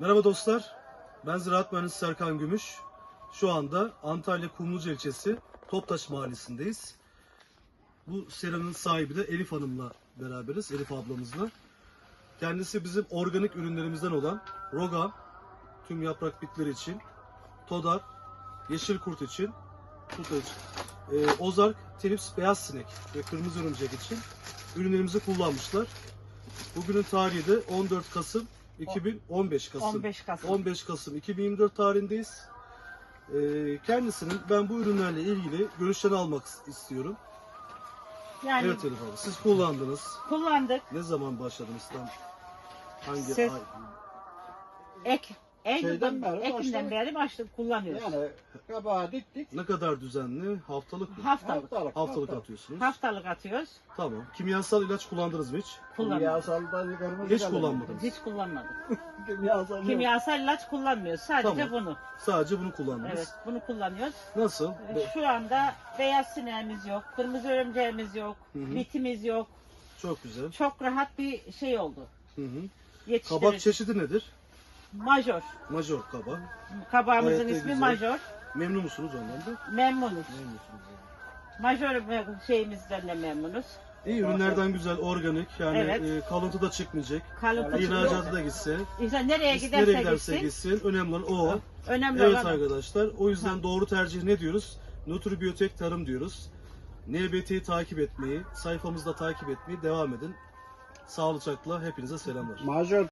Merhaba dostlar. Ben Ziraat Mühendisi Serkan Gümüş. Şu anda Antalya Kumluca ilçesi Toptaş Mahallesi'ndeyiz. Bu seranın sahibi de Elif Hanım'la beraberiz, Elif ablamızla. Kendisi bizim organik ürünlerimizden olan Rogan, tüm yaprak bitleri için, Todar, Yeşil Kurt için, Kurt için, e, Ozark, Telips, Beyaz Sinek ve Kırmızı Örümcek için ürünlerimizi kullanmışlar. Bugünün tarihi de 14 Kasım 2015 Kasım. 15 Kasım. 15 Kasım 2024 tarihindeyiz. Ee, kendisinin ben bu ürünlerle ilgili görüşlerini almak istiyorum. Yani Evet Elif abi siz kullandınız. kullandık. Ne zaman başladınız tam? Hangi Ses- ay? Ek, Şeyden Eylül'den, beri Ekim'den başladık. beri başladık kullanıyoruz. Yani kabağı diktik. Ne kadar düzenli? Haftalık mı? haftalık. Haftalık. Haftalık atıyorsunuz. Haftalık atıyoruz. Tamam. Kimyasal ilaç kullandınız mı hiç? Kullanmıyoruz. Kimyasaldan kırmızı Hiç kalem. kullanmadınız. Hiç kullanmadık. Kimyasal yok. Kimyasal ilaç kullanmıyoruz. Sadece Tamam. bunu. Sadece bunu kullandınız. Evet, bunu kullanıyoruz. Nasıl? Ee, Şu anda beyaz sineğimiz yok, kırmızı örümceğimiz yok, Hı bitimiz yok. Çok güzel. Çok rahat bir şey oldu. Hı hı. Kabak çeşidi nedir? Major. Major kabak. Kabağımızın Gayet de ismi güzel. Major. Memnun musunuz ondan da? Memnunuz. Major şeyimizden de memnunuz. İyi ürünlerden güzel, organik yani Evet. e, kalıntı da çıkmayacak. Kalıntı. İhracatı da gitse, İnsan nereye biz giderse, nereye giderse gitsin. gitsin. Önemli olan o. Önemli Evet olan arkadaşlar, o yüzden doğru tercih ne diyoruz? Nutribiyotek tarım diyoruz. NBT'yi takip etmeyi, sayfamızda takip etmeyi devam edin. Sağlıcakla hepinize selamlar. Majör